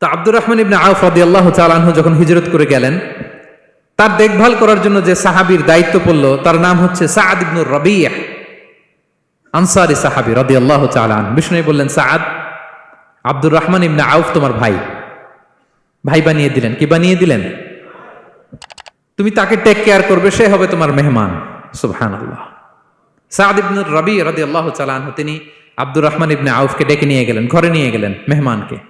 তো আব্দুর রহমান ইবনে আউফ রাদিয়াল্লাহু তাআলা আনহু যখন হিজরত করে গেলেন, তার দেখভাল করার জন্য যে সাহাবীর দায়িত্ব পড়ল, তার নাম হচ্ছে সাআদ ইবনুর রাবিয়া আনসারি সাহাবি রাদিয়াল্লাহু আল্লাহ আনহু। বিষ্ণু বললেন, সাআদ, আব্দুর রহমান ইবনে আউফ তোমার ভাই। ভাই বানিয়ে দিলেন। কি বানিয়ে দিলেন? তুমি তাকে টেক কেয়ার করবে, সে হবে তোমার মেহমান। সুবহানাল্লাহ। সাআদ ইবনুর রবি রাদিয়াল্লাহু তাআলা আনহু, তিনি আব্দুর রহমান ইবনে আউফকে ডেকে নিয়ে গেলেন, ঘরে নিয়ে গেলেন মেহমানকে।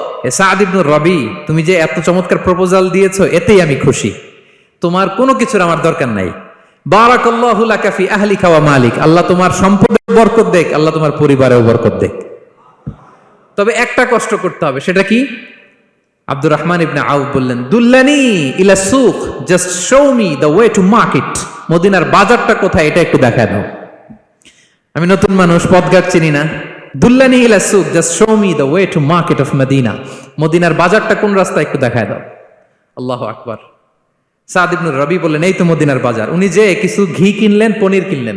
সাদ ইবনুর রবি, তুমি যে এত চমৎকার প্রপোজাল দিয়েছ, এতেই আমি খুশি। তোমার কোনো কিছুর আমার দরকার নাই। বারাকাল্লাহু লাকা ফি আহলিকা ওয়া মালিক। আল্লাহ তোমার সম্পদে বরকত দেখ, আল্লাহ তোমার পরিবারেও বরকত দেখ। তবে একটা কষ্ট করতে হবে, সেটা কি? আব্দুর রহমান ইবনে আউফ বললেন, দুল্লানি ইলা সুক just show me the way to market. মদিনার বাজারটা কোথায়, এটা একটু দেখায় দাও। আমি নতুন মানুষ, পথঘাট চিনি না। দুল্লানি ইলা just show me the way to market of Medina মদিনার বাজারটা কোন রাস্তা একটু দেখায় দাও। আল্লাহ আকবার। সাদ রবি বললেন, এই তো মদিনার বাজার। উনি যে, কিছু ঘি কিনলেন, পনির কিনলেন।